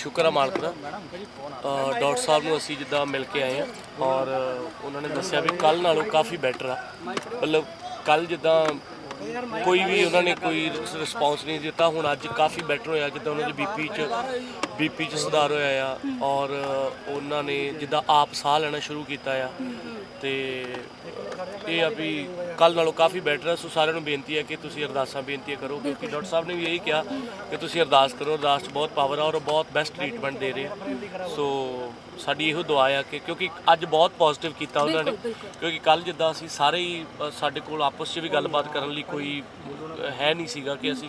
ਸ਼ੁਕਰ ਆ ਮਾਲਕ ਦਾ। ਡਾਕਟਰ ਸਾਹਿਬ ਨੂੰ ਅਸੀਂ ਜਿੱਦਾਂ ਮਿਲ ਕੇ ਆਏ ਆ ਔਰ ਉਹਨਾਂ ਨੇ ਦੱਸਿਆ ਵੀ ਕੱਲ ਨਾਲੋਂ ਕਾਫੀ ਬੈਟਰ ਆ। ਮਤਲਬ ਕੱਲ ਜਿੱਦਾਂ ਕੋਈ ਵੀ ਉਹਨਾਂ ਨੇ ਕੋਈ ਰਿਸਪੌਂਸ ਨਹੀਂ ਦਿੱਤਾ, ਹੁਣ ਅੱਜ ਕਾਫੀ ਬੈਟਰ ਹੋਇਆ। ਜਿੱਦਾਂ ਉਹਨਾਂ ਦੇ ਬੀਪੀ ਚ ਬੀਪੀ ਚ ਸੁਧਾਰ ਹੋਇਆ ਆ ਔਰ ਉਹਨਾਂ ਨੇ ਜਿੱਦਾਂ ਆਪ ਸਾਹ ਲੈਣਾ ਸ਼ੁਰੂ ਕੀਤਾ ਆ ਤੇ ਇਹ ਆ ਵੀ ਕੱਲ ਨਾਲੋਂ ਕਾਫੀ ਬੈਟਰ ਹੈ ਸੋ ਸਾਰਿਆਂ ਨੂੰ ਬੇਨਤੀ ਹੈ ਕਿ ਤੁਸੀਂ ਅਰਦਾਸਾਂ ਬੇਨਤੀਆਂ ਕਰੋ ਕਿਉਂਕਿ ਡਾਕਟਰ ਸਾਹਿਬ ਨੇ ਵੀ ਇਹੀ ਕਿਹਾ ਕਿ ਤੁਸੀਂ ਅਰਦਾਸ ਕਰੋ ਅਰਦਾਸ 'ਚ ਬਹੁਤ ਪਾਵਰ ਆ ਔਰ ਬਹੁਤ ਬੈਸਟ ਟ੍ਰੀਟਮੈਂਟ ਦੇ ਰਹੇ ਆ। ਸੋ ਸਾਡੀ ਇਹੋ ਦੁਆ ਆ ਕਿ ਕਿਉਂਕਿ ਅੱਜ ਬਹੁਤ ਪੋਜ਼ਿਟਿਵ ਕੀਤਾ ਉਹਨਾਂ ਨੇ ਕਿਉਂਕਿ ਕੱਲ ਜਿੱਦਾਂ ਅਸੀਂ ਸਾਰੇ ਹੀ ਅ, ਸਾਡੇ ਕੋਲ ਆਪਸ 'ਚ ਵੀ ਗੱਲਬਾਤ ਕਰਨ ਲਈ ਕੋਈ ਹੈ ਨਹੀਂ ਸੀਗਾ ਕਿ ਅਸੀਂ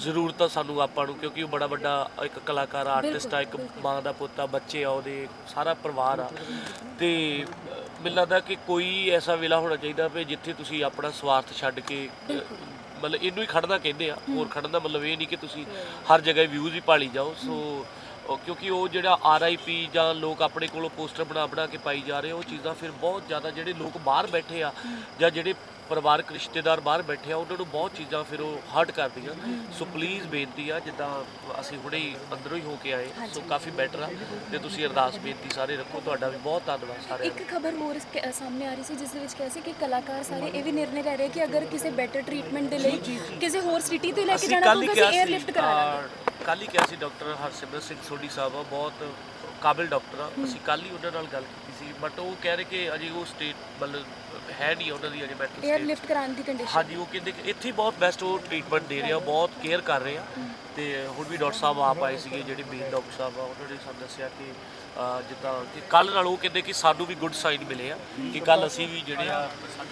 ਜ਼ਰੂਰਤ ਆ ਸਾਨੂੰ ਆਪਾਂ ਨੂੰ ਕਿਉਂਕਿ ਉਹ ਬੜਾ ਵੱਡਾ ਇੱਕ ਕਲਾਕਾਰ ਆਰਟਿਸਟ ਆ ਇੱਕ ਮਾਂ ਦਾ ਪੁੱਤ ਆ ਬੱਚੇ ਆ ਉਹਦੇ ਸਾਰਾ ਪਰਿਵਾਰ ਆ। ਤੇ ਮੈਨੂੰ ਲੱਗਦਾ ਕਿ ਕੋਈ ਐਸਾ ਵੇਲਾ ਹੋਣਾ ਚਾਹੀਦਾ ਵੀ ਜਿੱਥੇ ਤੁਸੀਂ ਆਪਣਾ ਸਵਾਰਥ ਛੱਡ ਕੇ ਮਤਲਬ ਇਹਨੂੰ ਹੀ ਖੜਨਾ ਕਹਿੰਦੇ ਆ। ਹੋਰ ਖੜਨ ਦਾ ਮਤਲਬ ਇਹ ਨਹੀਂ ਕਿ ਤੁਸੀਂ ਹਰ ਜਗ੍ਹਾ ਵਿਊਜ਼ ਹੀ ਭਾਲੀ ਜਾਓ। ਸੋ ਉਹ ਕਿਉਂਕਿ ਉਹ ਜਿਹੜਾ ਆਰਆਈਪੀ ਜਾਂ ਲੋਕ ਆਪਣੇ ਕੋਲੋਂ ਪੋਸਟਰ ਬਣਾ ਬਣਾ ਕੇ ਪਾਈ ਜਾ ਰਹੇ ਉਹ ਚੀਜ਼ਾਂ ਫਿਰ ਬਹੁਤ ਜ਼ਿਆਦਾ ਜਿਹੜੇ ਲੋਕ ਬਾਹਰ ਬੈਠੇ ਆ ਜਾਂ ਜਿਹੜੇ ਪਰਿਵਾਰਕ ਰਿਸ਼ਤੇਦਾਰ ਬਾਹਰ ਬੈਠੇ ਆ ਉਹਨਾਂ ਨੂੰ ਬਹੁਤ ਚੀਜ਼ਾਂ ਫਿਰ ਉਹ ਹਰਟ ਕਰਦੀਆਂ। ਸੋ ਪਲੀਜ਼ ਬੇਨਤੀ ਆ ਜਿੱਦਾਂ ਅਸੀਂ ਹੁਣੇ ਹੀ ਅੰਦਰੋਂ ਹੀ ਹੋ ਕੇ ਆਏ ਸੋ ਕਾਫੀ ਬੈਟਰ ਆ ਤੇ ਤੁਸੀਂ ਅਰਦਾਸ ਬੇਨਤੀ ਸਾਰੇ ਰੱਖੋ ਤੁਹਾਡਾ ਵੀ ਬਹੁਤ ਧੰਨਵਾਦ ਸਾਰਿਆਂ ਦਾ। ਇੱਕ ਖਬਰ ਹੋਰ ਸਾਹਮਣੇ ਆ ਰਹੀ ਸੀ ਜਿਸ ਦੇ ਵਿੱਚ ਕਿਹਾ ਸੀ ਕਿ ਕਲਾਕਾਰ ਸਾਰੇ ਇਹ ਵੀ ਨਿਰਣੇ ਲੈ ਰਹੇ ਕਿ ਅਗਰ ਕਿਸੇ ਬੈਟਰ ਟ੍ਰੀਟਮੈਂਟ ਦੇ ਲਈ ਕਿਸੇ ਹੋਰ ਸਿਟੀ ਤੋਂ ਲੈ ਕੇ ਜਾਣਾ ਕੱਲ ਹੀ ਪਊਗਾ ਕਿਹਾ ਅਸੀਂ 에ਅਰਲਿਫਟ ਕਰਾ ਲਾਂਗੇ ਕੱਲ ਹੀ ਕਿਹਾ ਸੀ ਡਾਕਟਰ ਹਰਸਿਮਰਤ ਸਿੰਘ ਸੋਢੀ ਸਾਹਿਬ ਆ ਬਹੁਤ ਕਾਬਿਲ ਡਾਕਟਰ ਆ। ਅਸੀਂ ਕੱਲ ਹੀ ਉਹਨਾਂ ਨਾਲ ਗੱਲ ਕੀਤੀ ਸੀ ਬਟ ਉਹ ਕਹਿ ਰਹੇ ਕਿ ਅਜੇ ਉਹ ਸਟੇਟ ਮਤਲਬ ਹੈ ਨਹੀਂ ਉਹਨਾਂ ਦੀ ਅਜੇ ਮੈਂਟਲ ਸਟੇਟ 에ਅਰਲਿਫਟ ਕਰਾਉਣ ਦੀ ਕੰਡੀਸ਼ਨ ਹਾਂਜੀ ਉਹ ਕਹਿੰਦੇ ਕਿ ਇੱਥੇ ਹੀ ਬਹੁਤ ਬੈਸਟ ਉਹ ਟ੍ਰੀਟਮੈਂਟ ਦੇ ਰਹੇ ਬਹੁਤ ਕੇਅਰ ਕਰ ਰਹੇ ਆ। ਤੇ ਹੁਣ ਵੀ ਡਾਕਟਰ ਸਾਹਿਬ ਆਪ ਆਏ ਸੀਗੇ ਜਿਹੜੇ ਮੇਨ ਡਾਕਟਰ ਸਾਹਿਬ ਆ ਉਹਨਾਂ ਨੇ ਸਾਨੂੰ ਦੱਸਿਆ ਕਿ ਅਹ, ਜਿੱਦਾਂ ਕਿ ਕੱਲ ਨਾਲ ਉਹ ਕਹਿੰਦੇ ਕਿ ਸਾਨੂੰ ਵੀ ਗੁੱਡ ਸਾਈਨ ਮਿਲੇ ਆ ਕਿ ਕੱਲ ਅਸੀਂ ਵੀ ਜਿਹੜੇ ਆ